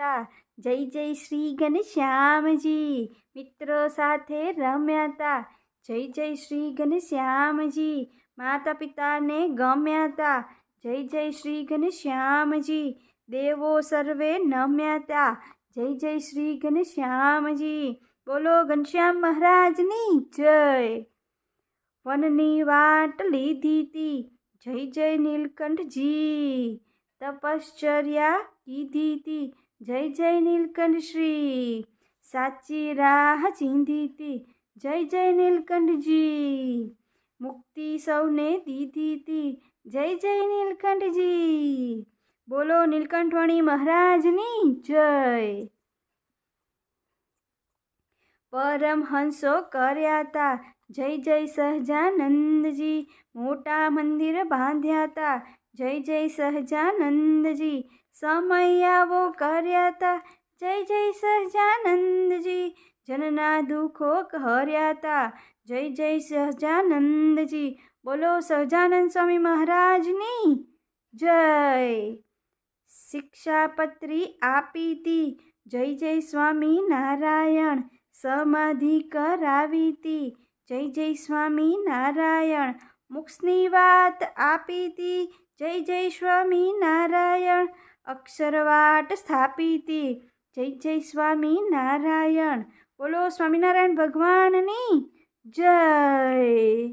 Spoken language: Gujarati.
હતા જય જય શ્રી ઘનશ્યામજી. મિત્રો સાથે રમ્યા હતા. જય જય શ્રી ઘનશ્યામજી. માતા પિતાને ગમ્યા હતા. જય જય શ્રી ઘનશ્યામજી. દેવો સર્વે નમ્યા હતા. જય જય શ્રી ઘનશ્યામજી. બોલો ઘનશ્યામ મહારાજની જય. વનની વાટ લીધી તી. જય જય નીલકંઠજી. તપશ્ચર્યા કીધી તી. જય જય નીલકંઠ શ્રી સાચી રાહ ચીંધી તી. જય જય નીલકંઠજી. મુક્તિ સૌને દીધી તી. જય જય નીલકંઠજી. બોલો નીલકંઠવાણી મહારાજની જય. પરમહંસો કર્યા તા. જય જય સહજાનંદજી. મોટા મંદિર બાંધ્યા તા. જય જય સહજાનંદજી સમયાવો કર્યા તા જય જય સહજાનંદજી, જનના દુઃખો હર્યાતા જય જય સહજાનંદજી, બોલો સહજાનંદ સ્વામી મહારાજની જય. શિક્ષાપત્રી આપી તી. જય જય સ્વામી નારાયણ, સમાધિ કરાવી જય જય સ્વામી નારાયણ મોક્ષની વાત આપીતી. જય જય સ્વામી નારાયણ. અક્ષરવાટ સ્થાપીતી. જય જય સ્વામી નારાયણ. બોલો સ્વામિનારાયણ ભગવાનની જય.